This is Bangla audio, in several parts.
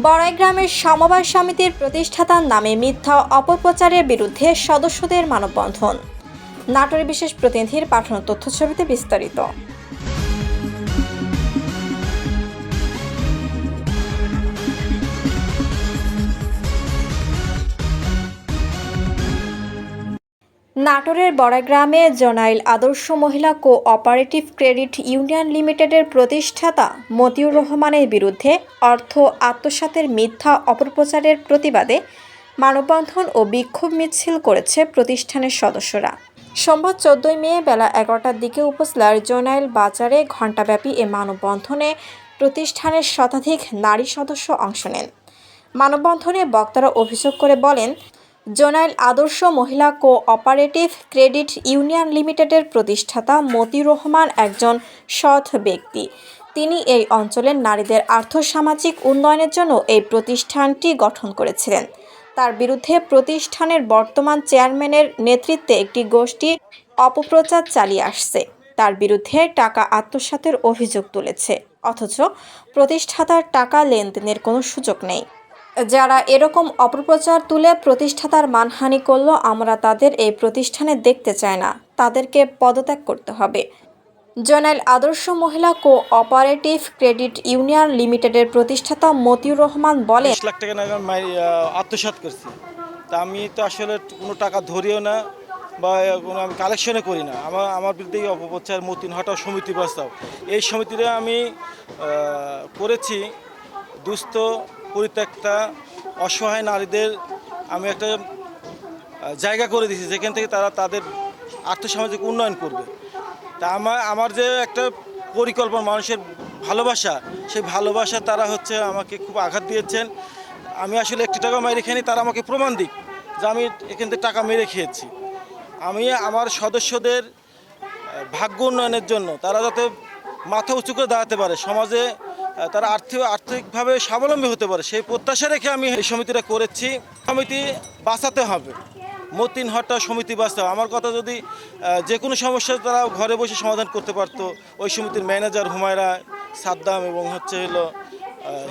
বড়াই গ্রামের সমবায় সমিতির প্রতিষ্ঠাতার নামে মিথ্যা অপপ্রচারের বিরুদ্ধে সদস্যদের মানববন্ধন। নাটোরের বিশেষ প্রতিনিধির পাঠানো তথ্যছবিতে বিস্তারিত। নাটোরের বড়াগ্রামে জনাইল আদর্শ Mahila cooperative credit union লিমিটেডের প্রতিষ্ঠাতা মতিউর রহমানের বিরুদ্ধে অর্থ আত্মসাতের মিথ্যা অপপ্রচারের প্রতিবাদে মানববন্ধন ও বিক্ষোভ মিছিল করেছে প্রতিষ্ঠানের সদস্যরা। সোমবার চোদ্দই মে বেলা এগারোটার দিকে উপজেলার জোনাইল বাজারে ঘণ্টাব্যাপী এ মানববন্ধনে প্রতিষ্ঠানের শতাধিক নারী সদস্য অংশ নেন। মানববন্ধনে বক্তারা অভিযোগ করে বলেন Jonail Adarsha Mahila cooperative credit union লিমিটেডের প্রতিষ্ঠাতা মতিউর রহমান একজন সৎ ব্যক্তি। তিনি এই অঞ্চলের নারীদের আর্থসামাজিক উন্নয়নের জন্য এই প্রতিষ্ঠানটি গঠন করেছিলেন। তার বিরুদ্ধে প্রতিষ্ঠানের বর্তমান চেয়ারম্যানের নেতৃত্বে একটি গোষ্ঠী অপপ্রচার চালিয়ে আসছে। তার বিরুদ্ধে টাকা আত্মসাতের অভিযোগ তুলেছে, অথচ প্রতিষ্ঠাতার টাকা লেনদেনের কোনো সুযোগ নেই। যারা এরকম অপপ্রচার তুলে প্রতিষ্ঠাতার মানহানি করল, আমরা তাদের এই প্রতিষ্ঠানে দেখতে চাই না। তাদেরকে পদত্যাগ করতে হবে। Jonail Adarsha Mahila cooperative credit union লিমিটেডের প্রতিষ্ঠাতা মতিউর রহমান বলেন লাখ টাকা আত্মসাৎ করছি। তা আমি তো আসলে কোনো টাকা ধরিও না বা কোনো আমি কালেকশনে করি না। আমার আমার বিরুদ্ধে অপপ্রচার মতিন হটাও সমিতি প্রস্তাব। এই সমিতিটা আমি করেছি দুস্থ পরিত্যক্তা, অসহায় নারীদের আমি একটা জায়গা করে দিয়েছি, যেখান থেকে তারা তাদের আর্থসামাজিক উন্নয়ন করবে। তা আমার আমার যে একটা পরিকল্পনা, মানুষের ভালোবাসা, সেই ভালোবাসা তারা হচ্ছে আমাকে খুব আঘাত দিয়েছেন। আমি আসলে একটি টাকা মেরে খাইনি তারা আমাকে প্রমাণ দিক যে আমি এখান থেকে টাকা মেরে খেয়েছি। আমি আমার সদস্যদের ভাগ্য উন্নয়নের জন্য তারা যাতে মাথা উঁচু করে দাঁড়াতে পারে। সমাজে তারা আর্থিক আর্থিকভাবে স্বাবলম্বী হতে পারে। সেই প্রত্যাশা রেখে আমি এই সমিতিটা করেছি। সমিতি বাঁচাতে হবে। মতিন হট্টা সমিতি বাঁচতে আমার কথা যদি যে কোনো সমস্যা তারা ঘরে বসে সমাধান করতে পারতো, ওই সমিতির ম্যানেজার হুমায়রা সাদ্দাম এবং হচ্ছে হলো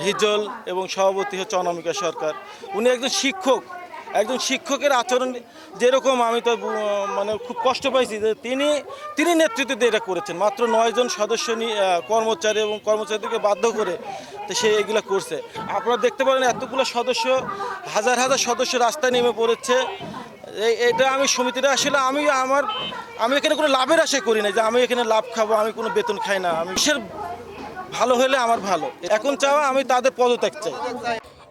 হিজল এবং সভাপতি হচ্ছে অনামিকা সরকার। উনি একজন শিক্ষক। একজন শিক্ষকের আচরণ যেরকম আমি তো মানে খুব কষ্ট পাইছি যে তিনি তিনি নেতৃত্ব দিয়ে এটা করেছেন। মাত্র নয়জন সদস্য নিয়ে কর্মচারী এবং কর্মচারীদেরকে বাধ্য করে তো সে এগুলো করছে। আপনারা দেখতে পারেন এতগুলো সদস্য, হাজার হাজার সদস্য রাস্তায় নেমে পড়েছে। এটা আমি সমিতিটা আসলে আমি আমার, আমি এখানে কোনো লাভের আশা করি না যে আমি এখানে লাভ খাব, আমি কোনো বেতন খাই না। আমি ভালো হলে আমার ভালো। এখন চাওয়া আমি তাদের পদত্যাগ চাই।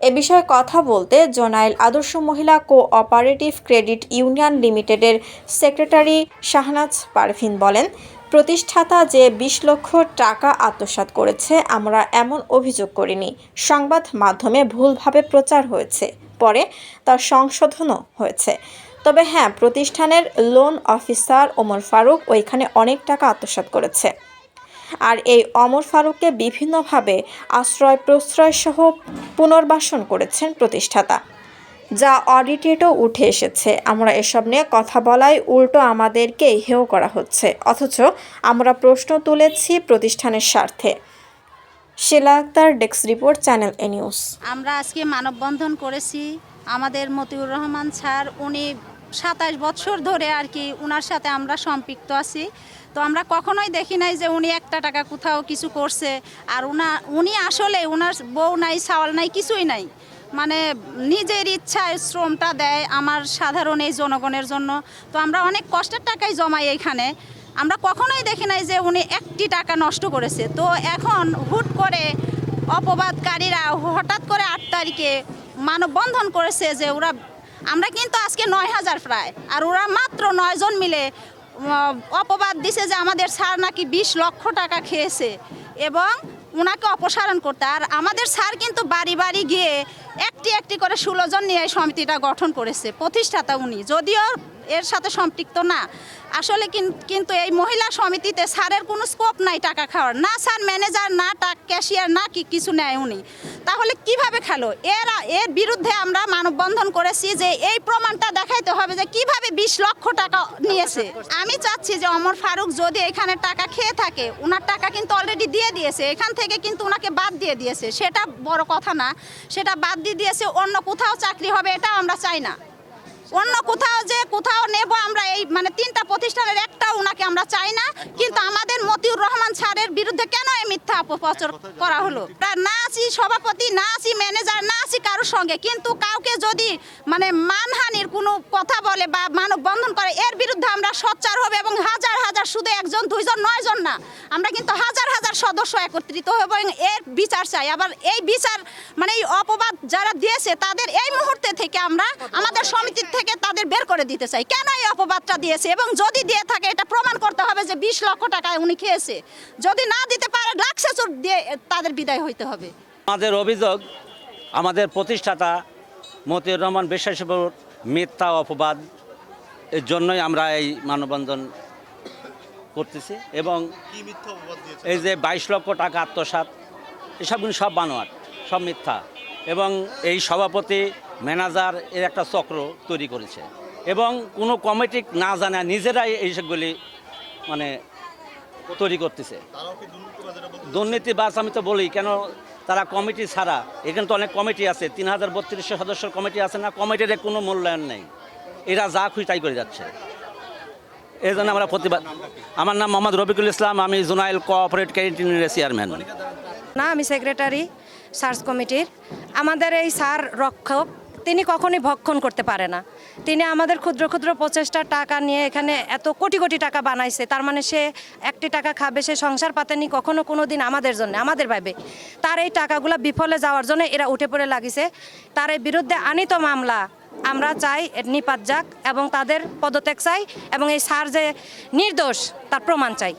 এ বিষয়ে কথা বলতে Jonail Adarsha Mahila cooperative credit union লিমিটেডের সেক্রেটারি শাহনাজ পারভিন বলেন, প্রতিষ্ঠাতা যে বিশ লক্ষ টাকা আত্মসাৎ করেছে, আমরা এমন অভিযোগ করিনি। সংবাদ মাধ্যমে ভুলভাবে প্রচার হয়েছে, পরে তার সংশোধনও হয়েছে। তবে হ্যাঁ প্রতিষ্ঠানের লোন অফিসার ওমর ফারুক ওইখানে অনেক টাকা আত্মসাৎ করেছে। আর এই অমর ফারুককে বিভিন্নভাবে আশ্রয় প্রশ্রয় সহ পুনর্বাসন করেছেন প্রতিষ্ঠাতা। যা অডিটেটও উঠে এসেছে। আমরা এসব নিয়ে কথা বলাই উল্টো আমাদেরকে হেয় করা হচ্ছে। অথচ আমরা প্রশ্ন তুলেছি প্রতিষ্ঠানের স্বার্থে। Shila Akter desk report, channel A news. আমরা আজকে মানববন্ধন করেছি। আমাদের মতিউর রহমান স্যার, উনি সাতাশ বছর ধরে আর কি ওনার সাথে আমরা সম্পৃক্ত আছি। তো আমরা কখনোই দেখি নাই যে উনি একটা টাকা কোথাও কিছু করছে আর উনা, উনি আসলে ওনার বউ নাই সাওয়াল নাই, কিছুই নাই। মানে নিজের ইচ্ছায় শ্রমটা দেয় আমার সাধারণ এই জনগণের জন্য। তো আমরা অনেক কষ্টের টাকাই জমাই এইখানে আমরা কখনোই দেখি নাই যে উনি একটি টাকা নষ্ট করেছে। তো এখন হুট করে অপবাদকারীরা হঠাৎ করে আট তারিখে মানববন্ধন করেছে যে ওরা আমরা কিন্তু আজকে নয় হাজার প্রায়। আর ওরা মাত্র নয়জন মিলে অপবাদ দিছে যে আমাদের স্যার নাকি বিশ লক্ষ টাকা খেয়েছে এবং ওনাকে অপসারণ করতে। আর আমাদের স্যার কিন্তু বাড়ি বাড়ি গিয়ে একটি একটি করে ষোলোজন নিয়ে সমিতিটা গঠন করেছে, প্রতিষ্ঠাতা উনি। যদিও এর সাথে সম্পৃক্ত না। আসলে কিন- কিন্তু এই মহিলা সমিতিতে স্যারের কোনো স্কোপ নাই টাকা খাওয়ার। না স্যার ম্যানেজার না টাক ক্যাশিয়ার না কি, কিছু নেয় উনি। তাহলে কীভাবে খেলো? এর এর বিরুদ্ধে আমরা মানববন্ধন করেছি যে এই প্রমাণটা দেখাইতে হবে যে কীভাবে বিশ লক্ষ টাকা নিয়েছে। আমি চাচ্ছি যে অমর ফারুক যদি এখানে টাকা খেয়ে থাকে ওনার টাকা কিন্তু অলরেডি দিয়ে দিয়েছে। এখান থেকে কিন্তু ওনাকে বাদ দিয়ে দিয়েছে। সেটা বড় কথা না। সেটা বাদ দিয়ে দিয়েছে, অন্য কোথাও চাকরি হবে এটা আমরা চাই না। অন্য কোথাও যে কোথাও নেব আমরা এই মানে তিনটা প্রতিষ্ঠানের একটাও ওনাকে আমরা চাই না। কিন্তু আমাদের মতিউর রহমান স্যারের বিরুদ্ধে এই মিথ্যা অপপ্রচার করা হলো। না আছি সভাপতি না আছি ম্যানেজার না আছি কারোর সঙ্গে। কিন্তু কাউকে যদি মানে মানহানির কোনো কথা বলে বা মানববন্ধন করে এর বিরুদ্ধে আমরা সোচ্চার হবে এবং হাজার হাজার শুধু একজন দুইজন নয় জন না আমরা কিন্তু হাজার হাজার সদস্য একত্রিত হব এবং এর বিচার চাই। আবার এই বিচার মানে এই অপবাদ যারা দিয়েছে তাদের এই মুহূর্তে থেকে আমরা আমাদের সমিতির থেকে তাদের বের করে দিতে চাই। কেন এই অপবাদটা দিয়েছে? এবং যদি দিয়ে থাকে এটা প্রমাণ করতে হবে যে বিশ লক্ষ টাকা উনি খেয়েছে। যদি না দিতে পারে চোট দিয়ে তাদের বিদায় হইতে হবে। আমাদের অভিযোগ আমাদের প্রতিষ্ঠাতা মতিউর রহমান বিশ্বাসীপুর মিথ্যা অপবাদ এর জন্যই আমরা এই মানববন্ধন করতেছি এবং এই যে বাইশ লক্ষ টাকা আত্মসাৎ এসবগুলো সব বানোয়াট সব মিথ্যা। এবং এই সভাপতি ম্যানেজার এর একটা চক্র তৈরি করেছে। এবং কোনো কমিটি না জানা নিজেরাই এইসবগুলি মানে তৈরি করতেছে। দুর্নীতি দুর্নীতিবাজ আমি তো বলি কেন তারা কমিটি ছাড়া এখানে তো অনেক কমিটি আছে তিন হাজার বত্রিশশো সদস্যের কমিটি আছে না কমিটির কোনো মূল্যায়ন নেই। এরা যা খুশি তাই করে যাচ্ছে। এই জন্য আমরা প্রতিবাদ আমার নাম মোহাম্মদ রফিকুল ইসলাম আমি জুনাইল কোঅপারেট ক্যান্টিনের চেয়ারম্যান। না আমি সেক্রেটারি সার্চ কমিটির। আমাদের এই স্যার রক্ষক তিনি কখনোই ভক্ষণ করতে পারে না। তিনি আমাদের ক্ষুদ্র ক্ষুদ্র প্রচেষ্টার টাকা নিয়ে এখানে এত কোটি কোটি টাকা বানাইছে, তার মানে সে একটি টাকা খাবে, সে সংসার পাতেনি কখনো কোনো দিন আমাদের জন্য, আমাদের ভাবে তার এই টাকাগুলো বিফলে যাওয়ার জন্য এরা উঠে পড়ে লাগিছে। তার এই বিরুদ্ধে আনিত মামলা আমরা চাই নিপাত যাক এবং তাদের পদত্যাগ চাই এবং এই সার যে নির্দোষ, তার প্রমাণ চাই।